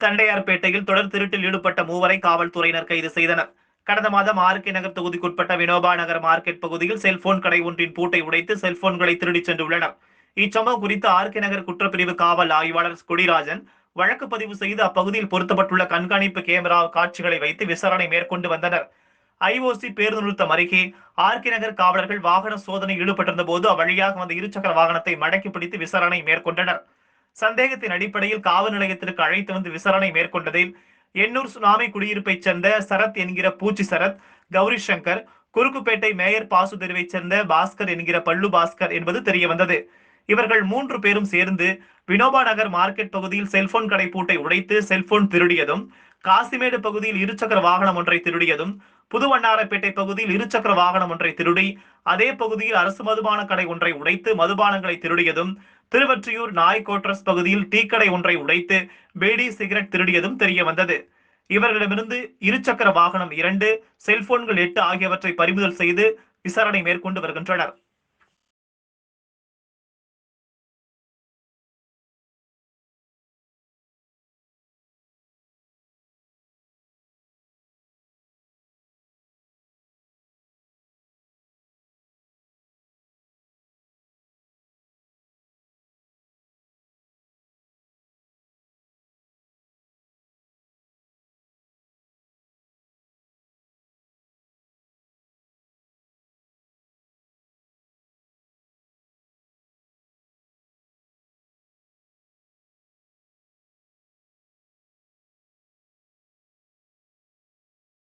தண்டையார்பேட்டையில் தொடர் திருட்டில் ஈடுபட்ட மூவரை காவல்துறையினர் கைது செய்தனர். கடந்த மாதம் ஆர்கே நகர் தொகுதிக்குட்பட்ட வினோபா நகர் மார்க்கெட் பகுதியில் செல்போன் கடை ஒன்றின் பூட்டை உடைத்து செல்போன்களை திருடிச் சென்றுள்ளனர். இச்சம்பவம் குறித்து ஆர்கே நகர் குற்றப்பிரிவு காவல் ஆய்வாளர் கொடிராஜன் வழக்கு பதிவு செய்து அப்பகுதியில் பொருத்தப்பட்டுள்ள கண்காணிப்பு கேமரா காட்சிகளை வைத்து விசாரணை மேற்கொண்டு வந்தனர். ஐஓசி பேருந்து நிறுத்தம் அருகே ஆர்கே நகர் காவலர்கள் வாகன சோதனை ஈடுபட்டிருந்த போது அவ்வழியாக வந்த இருசக்கர வாகனத்தை மடக்கி பிடித்து விசாரணை மேற்கொண்டனர். சந்தேகத்தின் அடிப்படையில் காவல் நிலையத்திற்கு அழைத்து வந்து விசாரணை மேற்கொண்டதில் எண்ணூர் சுனாமி குடியிருப்பைச் சேர்ந்த சரத் என்கிற பூச்சி சரத் கௌரி சங்கர் குறுக்குப்பேட்டை மேயர் பாசு தெருவைச் சேர்ந்த பாஸ்கர் என்கிற பள்ளு பாஸ்கர் என்பது தெரிய வந்தது. இவர்கள் மூன்று பேரும் சேர்ந்து வினோபா நகர் மார்க்கெட் பகுதியில் செல்போன் கடை பூட்டை உடைத்து செல்போன் திருடியதும் காசிமேடு பகுதியில் இருசக்கர வாகனம் ஒன்றை திருடியதும் புதுவண்ணாரப்பேட்டை பகுதியில் இருசக்கர வாகனம் ஒன்றை திருடி அதே பகுதியில் அரசு மதுபான கடை ஒன்றை உடைத்து மதுபானங்களை திருடியதும் திருவற்றியூர் நாய் கோட்ரஸ் பகுதியில் டீக்கடை ஒன்றை உடைத்து பேடி சிகரெட் திருடியதும் தெரிய வந்தது இவர்களிடமிருந்து இருசக்கர வாகனம் இரண்டு செல்போன்கள் எட்டு ஆகியவற்றை பறிமுதல் செய்து விசாரணை மேற்கொண்டு வருகின்றனர்.